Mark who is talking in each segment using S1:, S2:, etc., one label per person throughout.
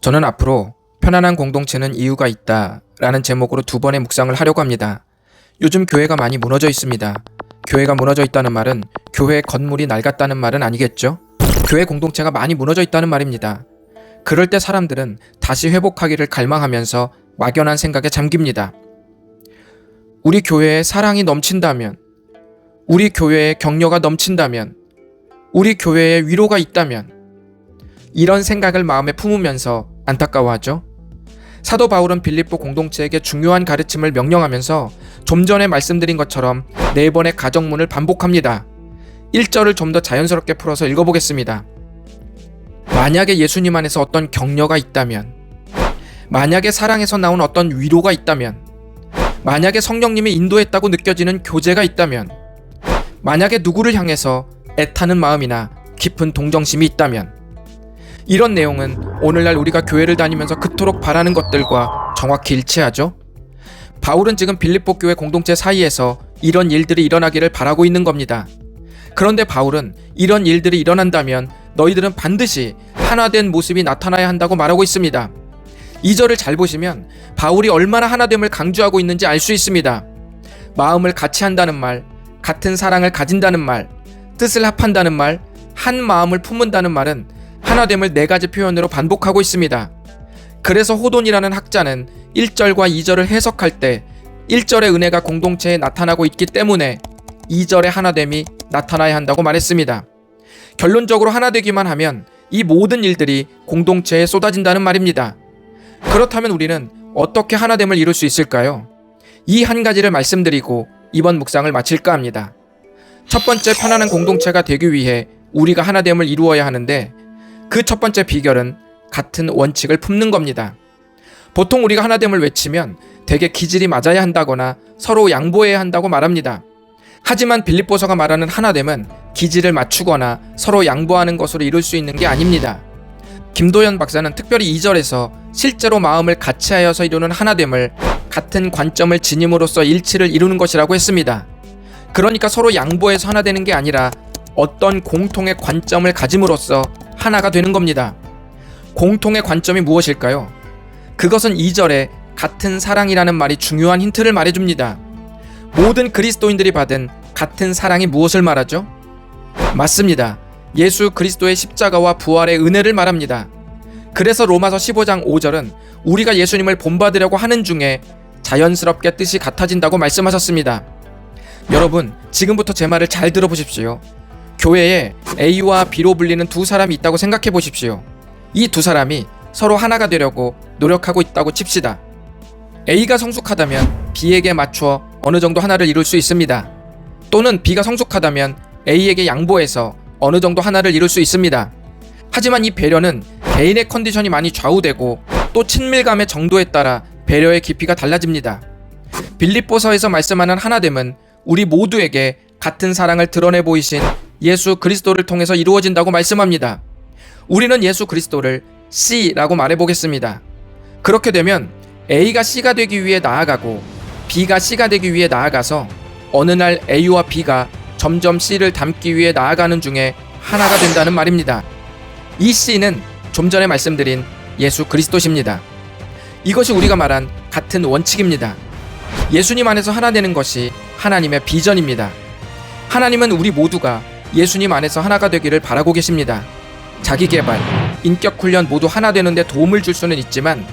S1: 저는 앞으로 편안한 공동체는 이유가 있다 라는 제목으로 두 번의 묵상을 하려고 합니다. 요즘 교회가 많이 무너져 있습니다. 교회가 무너져 있다는 말은 교회 건물이 낡았다는 말은 아니겠죠? 교회 공동체가 많이 무너져 있다는 말입니다. 그럴 때 사람들은 다시 회복하기를 갈망하면서 막연한 생각에 잠깁니다. 우리 교회에 사랑이 넘친다면, 우리 교회에 격려가 넘친다면, 우리 교회에 위로가 있다면, 이런 생각을 마음에 품으면서 안타까워하죠. 사도 바울은 빌립보 공동체에게 중요한 가르침을 명령하면서 좀 전에 말씀드린 것처럼 네 번의 가정문을 반복합니다. 1절을 좀 더 자연스럽게 풀어서 읽어보겠습니다. 만약에 예수님 안에서 어떤 격려가 있다면, 만약에 사랑에서 나온 어떤 위로가 있다면, 만약에 성령님이 인도했다고 느껴지는 교제가 있다면, 만약에 누구를 향해서 애타는 마음이나 깊은 동정심이 있다면, 이런 내용은 오늘날 우리가 교회를 다니면서 그토록 바라는 것들과 정확히 일치하죠. 바울은 지금 빌립보 교회 공동체 사이에서 이런 일들이 일어나기를 바라고 있는 겁니다. 그런데 바울은 이런 일들이 일어난다면 너희들은 반드시 하나된 모습이 나타나야 한다고 말하고 있습니다. 이 절을 잘 보시면 바울이 얼마나 하나됨을 강조하고 있는지 알 수 있습니다. 마음을 같이 한다는 말, 같은 사랑을 가진다는 말, 뜻을 합한다는 말, 한 마음을 품은다는 말은 하나됨을 네 가지 표현으로 반복하고 있습니다. 그래서 호돈이라는 학자는 1절과 2절을 해석할 때 1절의 은혜가 공동체에 나타나고 있기 때문에 2절의 하나됨이 나타나야 한다고 말했습니다. 결론적으로 하나 되기만 하면 이 모든 일들이 공동체에 쏟아진다는 말입니다. 그렇다면 우리는 어떻게 하나됨을 이룰 수 있을까요? 이 한 가지를 말씀드리고 이번 묵상을 마칠까 합니다. 첫 번째 편안한 공동체가 되기 위해 우리가 하나됨을 이루어야 하는데 그 첫 번째 비결은 같은 원칙을 품는 겁니다. 보통 우리가 하나됨을 외치면 대개 기질이 맞아야 한다거나 서로 양보해야 한다고 말합니다. 하지만 빌립보서가 말하는 하나됨은 기질을 맞추거나 서로 양보하는 것으로 이룰 수 있는 게 아닙니다. 김도현 박사는 특별히 2절에서 실제로 마음을 같이 하여서 이루는 하나됨을 같은 관점을 지님으로써 일치를 이루는 것이라고 했습니다. 그러니까 서로 양보해서 하나 되는 게 아니라 어떤 공통의 관점을 가짐으로써 하나가 되는 겁니다. 공통의 관점이 무엇일까요? 그것은 2절에 같은 사랑이라는 말이 중요한 힌트를 말해줍니다. 모든 그리스도인들이 받은 같은 사랑이 무엇을 말하죠? 맞습니다. 예수 그리스도의 십자가와 부활의 은혜를 말합니다. 그래서 로마서 15장 5절은 우리가 예수님을 본받으려고 하는 중에 자연스럽게 뜻이 같아진다고 말씀하셨습니다. 여러분, 지금부터 제 말을 잘 들어보십시오. 교회에 A와 B로 불리는 두 사람이 있다고 생각해 보십시오. 이 두 사람이 서로 하나가 되려고 노력하고 있다고 칩시다. A가 성숙하다면 B에게 맞춰 어느 정도 하나를 이룰 수 있습니다. 또는 B가 성숙하다면 A에게 양보해서 어느 정도 하나를 이룰 수 있습니다. 하지만 이 배려는 개인의 컨디션이 많이 좌우되고 또 친밀감의 정도에 따라 배려의 깊이가 달라집니다. 빌립보서에서 말씀하는 하나됨은 우리 모두에게 같은 사랑을 드러내 보이신 예수 그리스도를 통해서 이루어진다고 말씀합니다. 우리는 예수 그리스도를 C라고 말해 보겠습니다. 그렇게 되면 A가 C가 되기 위해 나아가고 B가 C가 되기 위해 나아가서 어느 날 A와 B가 점점 C를 담기 위해 나아가는 중에 하나가 된다는 말입니다. 이 C는 좀 전에 말씀드린 예수 그리스도십니다. 이것이 우리가 말한 같은 원칙입니다. 예수님 안에서 하나 되는 것이 하나님의 비전입니다. 하나님은 우리 모두가 예수님 안에서 하나가 되기를 바라고 계십니다. 자기 개발, 인격 훈련 모두 하나 되는데 도움을 줄 수는 있지만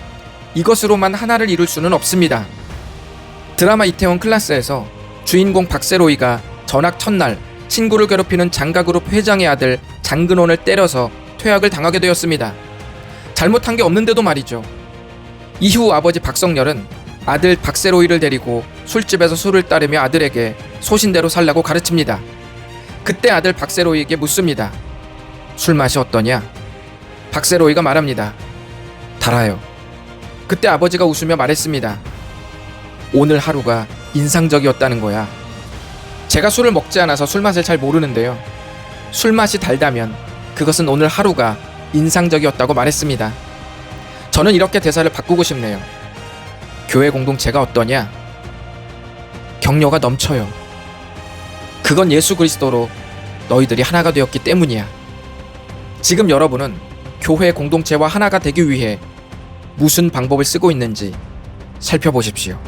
S1: 이것으로만 하나를 이룰 수는 없습니다. 드라마 이태원 클라스에서 주인공 박세로이가 전학 첫날 친구를 괴롭히는 장가그룹 회장의 아들 장근원을 때려서 퇴학을 당하게 되었습니다. 잘못한 게 없는데도 말이죠. 이후 아버지 박성열은 아들 박세로이를 데리고 술집에서 술을 따르며 아들에게 소신대로 살라고 가르칩니다. 그때 아들 박세로이에게 묻습니다. 술 맛이 어떠냐? 박세로이가 말합니다. 달아요. 그때 아버지가 웃으며 말했습니다. 오늘 하루가 인상적이었다는 거야. 제가 술을 먹지 않아서 술 맛을 잘 모르는데요. 술 맛이 달다면 그것은 오늘 하루가 인상적이었다고 말했습니다. 저는 이렇게 대사를 바꾸고 싶네요. 교회 공동체가 어떠냐? 격려가 넘쳐요. 그건 예수 그리스도로 너희들이 하나가 되었기 때문이야. 지금 여러분은 교회 공동체와 하나가 되기 위해 무슨 방법을 쓰고 있는지 살펴보십시오.